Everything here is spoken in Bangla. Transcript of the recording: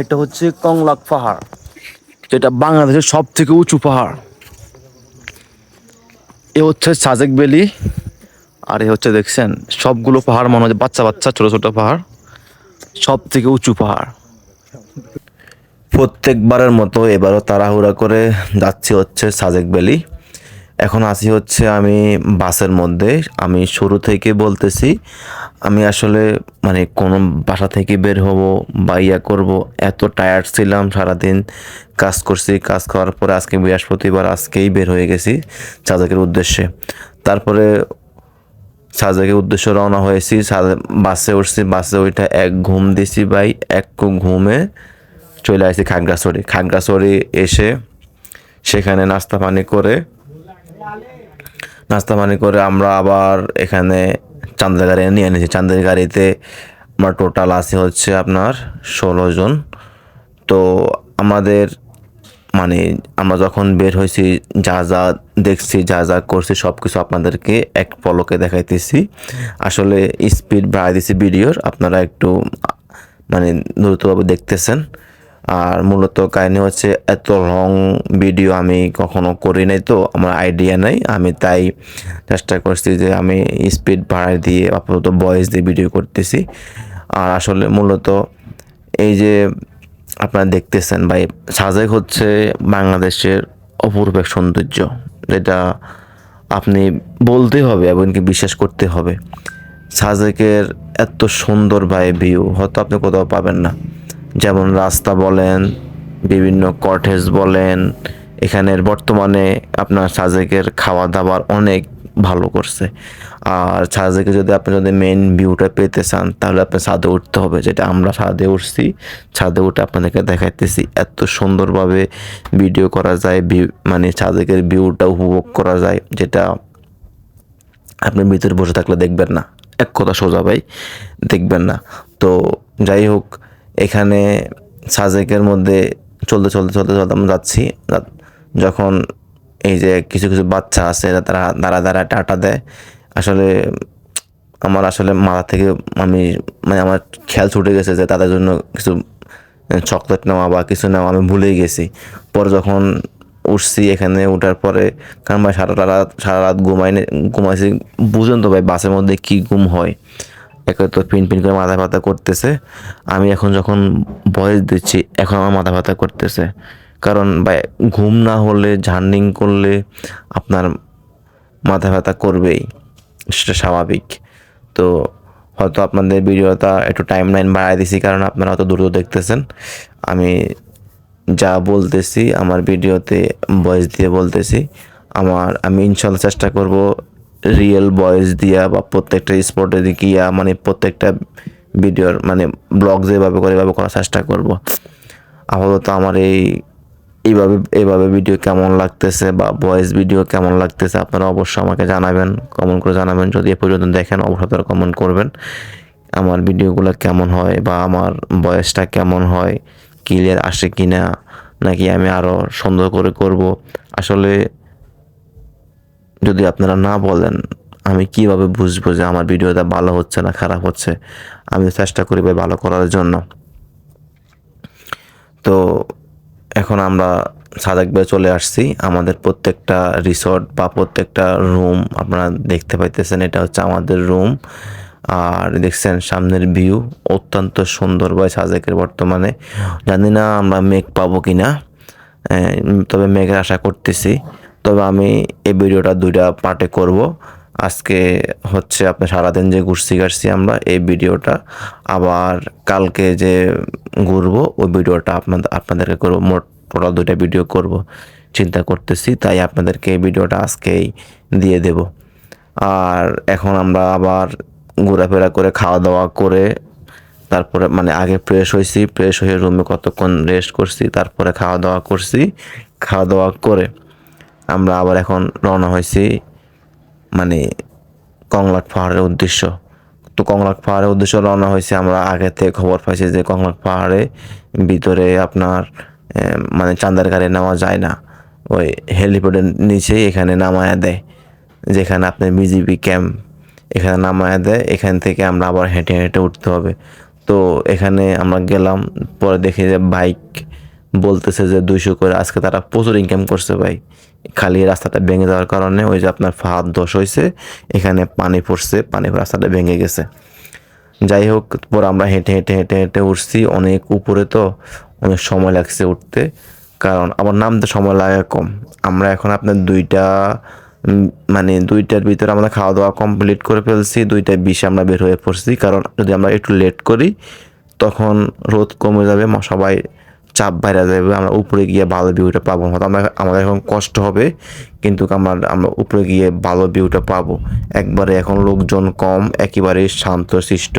এটা হচ্ছে কংলাক পাহাড়, যেটা বাংলাদেশের সব থেকে উঁচু পাহাড়। এ হচ্ছে সাজেক বেলি আর এ হচ্ছে দেখছেন সবগুলো পাহাড় মনে হচ্ছে বাচ্চা বাচ্চা, ছোট ছোট পাহাড় সব থেকে উঁচু পাহাড়। প্রত্যেকবারের মতো এবারও তাড়াহুড়া করে যাচ্ছি হচ্ছে সাজেক ভ্যালি। এখন আসি হচ্ছে আমি বাসের মধ্যে। আমি শুরু থেকে বলতেছি, আমি আসলে মানে কোনো বাসা থেকে বের হব বা ইয়া করব, এত টায়ার্ড ছিলাম সারাদিন। কাজ করছি, কাজ করার পরে আজকে বৃহস্পতিবার, আজকেই বের হয়ে গেছি সাজেকের উদ্দেশ্যে। তারপরে সাজেকের উদ্দেশ্যে রওনা হয়েছি বাসে উঠছি, বাসে ওইটা এক ঘুম দিছি ভাই, এক ঘুমে চলে আসছি খাগড়াছড়ি। খাগড়াছড়ি এসে সেখানে নাস্তা পানি করে নাস্তা পানি করে আমরা আবার এখানে চান্দের গাড়ি নিয়ে নিয়েছি চান্দের গাড়িতে আমরা টোটাল আছে হচ্ছে আপনার ষোলো জন। তো আমাদের মানে আমরা যখন বের হয়েছি, যা যা দেখছি, যা যা করছি সব কিছু আপনাদেরকে এক পলকে দেখাইতেছি। আসলে স্পিড বাড়াই দিছি ভিডিওর, আপনারা একটু মানে দ্রুতভাবে দেখতেছেন। আর মূলত কাহিনী হচ্ছে, এত লং ভিডিও আমি কখনো করি নাই তো, আমার আইডিয়া নাই। আমি তাই চেষ্টা করছি যে আমি স্পিড বাড়াই দিয়ে আপাতত ভয়েস দিয়ে ভিডিও করতেছি। আর আসলে মূলত এই যে আপনারা দেখতেছেন ভাই, সাজেক হচ্ছে বাংলাদেশের অপূর্ব এক সৌন্দর্য, যেটা আপনি বলতে হবে এমনকি বিশ্বাস করতে হবে। সাজেকের এত সুন্দর ভাই ভিউ হয়তো আপনি কোথাও পাবেন না। যেমন রাস্তা বলেন, বিভিন্ন কটেজ বলেন, এখানের বর্তমানে আপনার সাজেকের খাওয়া দাওয়ার অনেক ভালো করছে। আর সাজেকে যদি আপনি যদি মেন ভিউটা পেতে চান, তাহলে আপনি ছাদে উঠতে হবে, যেটা আমরা ছাদে উঠছি। ছাদে উঠে আপনাদেরকে দেখাইতেছি, এত সুন্দরভাবে ভিডিও করা যায় ভিউ মানে সাজেকের ভিউটা উপভোগ করা যায়, যেটা আপনি ভিতরে বসে থাকলে দেখবেন না। এক কথা সোজা ভাই, দেখবেন না। তো যাই হোক এখানে সাজেকের মধ্যে চলতে চলতে চলতে চলতে আমরা যাচ্ছি। যখন এই যে কিছু কিছু বাচ্চা আছে তারা দাঁড়া দাঁড়া টাটা দেয়। আসলে আমার আসলে মাথা থেকে আমি মানে আমার খেয়াল ছুটে গেছে যে তাদের জন্য কিছু চকলেট নেওয়া বা কিছু নেওয়া আমি ভুলেই গেছি। পরে যখন উঠছি এখানে ওঠার পরে, কারণ ভাই সারা রাত সারা রাত ঘুমাই ঘুমাইছি, বুঝুন তো ভাই বাসের মধ্যে কী ঘুম হয়। একে তো পিন পিন করে মাথা ব্যথা করতেছে। আমি এখন যখন বয়স দিচ্ছি, এখন আমার মাথা ব্যথা করতেছে। কারণ ঘুম না হলে জার্নিং করলে আপনার মাথা ব্যথা করবেই। সেটা স্বাভাবিক। তো হয়তো আপনাদের ভিডিওটা একটু টাইম লাইন বাড়াই দিছি, কারণ আপনারা হয়তো দ্রুত দেখতেছেন। আমি যা বলতেছি, আমার ভিডিওতে ভয়েস দিয়ে বলতেছি। আমার, আমি ইনশাল্লাহ চেষ্টা করব রিয়েল ভয়েস দিয়া বা প্রত্যেকটা স্পটে গিয়া মানে প্রত্যেকটা ভিডিওর মানে ব্লগ যেভাবে করে এভাবে করার চেষ্টা করব। আপাতত আমার এই, এইভাবে এইভাবে ভিডিও কেমন লাগতেছে বা ভয়েস ভিডিও কেমন লাগতেছে আপনারা অবশ্যই আমাকে জানাবেন কমেন্ট করে জানাবেন। যদি এ পর্যন্ত দেখেন, অবশ্যই তারা কমেন্ট করবেন। আমার ভিডিওগুলো কেমন হয় বা আমার ভয়েসটা কেমন হয় ক্লিয়ার আসে কি না নাকি আমি আরও সুন্দর করে করব। আসলে যদি আপনারা না বলেন, আমি কীভাবে বুঝব যে আমার ভিডিওটা ভালো হচ্ছে না খারাপ হচ্ছে? আমি চেষ্টা করি ভাই ভালো করার জন্য। তো এখন আমরা সাদেক বে চলে আসছি। আমাদের প্রত্যেকটা রিসর্ট বা প্রত্যেকটা রুম আপনারা দেখতে পাইতেছেন, এটা হচ্ছে আমাদের রুম। আর দেখছেন সামনের ভিউ অত্যন্ত সুন্দর ভাই সাজেকের বর্তমানে। জানি না আমরা মেঘ পাবো কি না তবে মেঘের আশা করতেছি। তবে আমি এই ভিডিওটা দুইটা পার্টে করব। আজকে হচ্ছে আপনার সারাদিন যে ঘুরছি গাড়ছি আমরা, এই ভিডিওটা আবার কালকে যে ঘুরবো, ওই ভিডিওটা আপনাদের আপনাদেরকে করব। মোট টোটাল দুইটা ভিডিও করব, চিন্তা করতেছি, তাই আপনাদেরকে এই ভিডিওটা আজকেই দিয়ে দেব। আর এখন আমরা আবার ঘোরাফেরা করে খাওয়া দাওয়া করে, তারপরে মানে আগে ফ্রেশ হয়েছি, ফ্রেশ হয়ে রুমে কতক্ষণ রেস্ট করছি, তারপরে খাওয়া দাওয়া করছি। খাওয়া দাওয়া করে আমরা আবার এখন রওনা হয়েছি মানে কংলাট পাহাড়ের উদ্দেশ্য। তো কংলাক পাহাড়ের উদ্দেশ্য রওনা হয়েছে, আমরা আগে থেকে খবর পাইছি যে কংলাক পাহাড়ে ভিতরে আপনার মানে চান্দার গাড়ি নেওয়া যায় না। ওই হেলিপ্যাডের নিচেই এখানে নামায়া দেয়, যেখানে আপনার বিজিবি ক্যাম্প এখানে নামায়া দেয়, এখান থেকে আমরা আবার হেঁটে হেঁটে উঠতে হবে। তো এখানে আমরা গেলাম, পরে দেখি যে বাইক বলতেছে যে দুইশো করে আজকে তারা প্রচুর ইনকাম করছে ভাই। খালি রাস্তাটা ভেঙে যাওয়ার কারণে ওই যে আপনার ফাহাদ দোষ হয়েছে, এখানে পানি পড়ছে পানি রাস্তাটা ভেঙে গেছে। যাই হোক, পর আমরা হেঁটে হেঁটে হেঁটে হেঁটে উঠছি, অনেক উপরে তো অনেক সময় লাগছে উঠতে, কারণ আমার নামতে সময় লাগে কম। আমরা এখন আপনার দুইটা মানে দুইটার ভিতরে আমরা খাওয়া দাওয়া কমপ্লিট করে ফেলছি দুইটা বিশে আমরা বের হয়ে পড়ছি, কারণ যদি আমরা একটু লেট করি, তখন রোদ কমে যাবে সবাই চাপ বাইরে যাবে, আমরা উপরে গিয়ে ভালো ভিউটা পাবো। হয়তো আমরা আমাদের এখন কষ্ট হবে, কিন্তু আমার আমরা উপরে গিয়ে ভালো ভিউটা পাবো। একবারে এখন লোকজন কম, একেবারে শান্ত, সৃষ্ট।